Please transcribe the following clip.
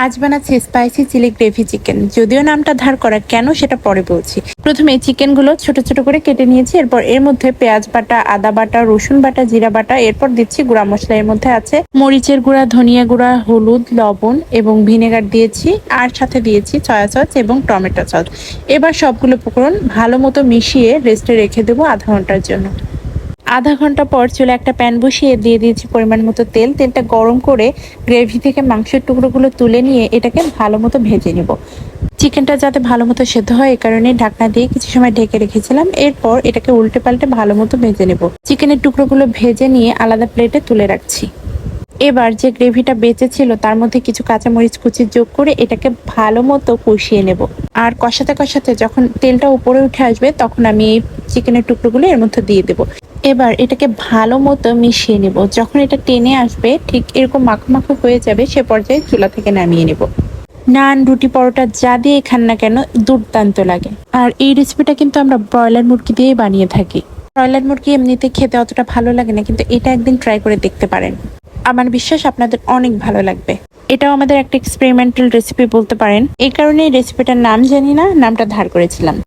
আজ বানাচ্ছি spicy chilli gravy chicken যদিও নামটা ধার করা কেন সেটা পরে বলছি। প্রথমে চিকেনগুলো ছোট ছোট করে কেটে নিয়েছি, এরপর এর মধ্যে পেঁয়াজ বাটা, আদা বাটা, রসুন বাটা, জিরা বাটা, এরপর দিচ্ছি গুঁড়া মশলা। এর মধ্যে আছে মরিচের গুঁড়া, ধনিয়া গুঁড়া, হলুদ, লবণ এবং ভিনেগার দিয়েছি, আর সাথে দিয়েছি সয়া সস এবং টমেটো সস। এবার সবগুলো উপকরণ ভালো মতো মিশিয়ে রেস্টে রেখে দেবো আধা ঘণ্টার জন্য। আধা ঘণ্টা পর চলে একটা প্যান বসিয়ে দিয়ে দিয়েছি পরিমাণ মতো তেল। তেলটা গরম করে গ্রেভি থেকে মাংসের টুকরোগুলো তুলে নিয়ে এটাকে ভালো মতো ভেজে নেব। চিকেনটা যাতে ভালো মতো সেদ্ধ হয় এই কারণে ঢাকনা দিয়ে কিছু সময় ঢেকে রেখেছিলাম। এরপর এটাকে উল্টে পাল্টে ভালো মতো ভেজে নেব। চিকেনের টুকরোগুলো ভেজে নিয়ে আলাদা প্লেটে তুলে রাখছি। এবার যে গ্রেভিটা বেঁচে ছিল তার মধ্যে কিছু কাঁচামরিচ কুচি যোগ করে এটাকে ভালো মতো কষিয়ে নেব। আর কষাতে কষাতে যখন তেলটা উপরে উঠে আসবে তখন আমি এই চিকেনের টুকরোগুলো এর মধ্যে দিয়ে দেবো। এবার এটাকে ভালো মতো মিশিয়ে নেব। যখন এটা টেনে আসবে, ঠিক এরকম মাখো মাখো হয়ে যাবে, সে পর্যায়ে চুলা থেকে নামিয়ে নেব। নান, রুটি, পরোটা যা দিয়ে খান না কেন, দুর্দান্ত লাগে। আর এই রেসিপিটা কিন্তু আমরা ব্রয়লার মুরগি দিয়েই বানিয়ে থাকি। ব্রয়লার মুরগি এমনিতে খেতে অতটা ভালো লাগে না, কিন্তু এটা একদিন ট্রাই করে দেখতে পারেন। আমার বিশ্বাস আপনাদের অনেক ভালো লাগবে। এটাও আমাদের একটা এক্সপেরিমেন্টাল রেসিপি বলতে পারেন। এই কারণে রেসিপিটার নাম জানি না, নামটা ধার করেছিলাম।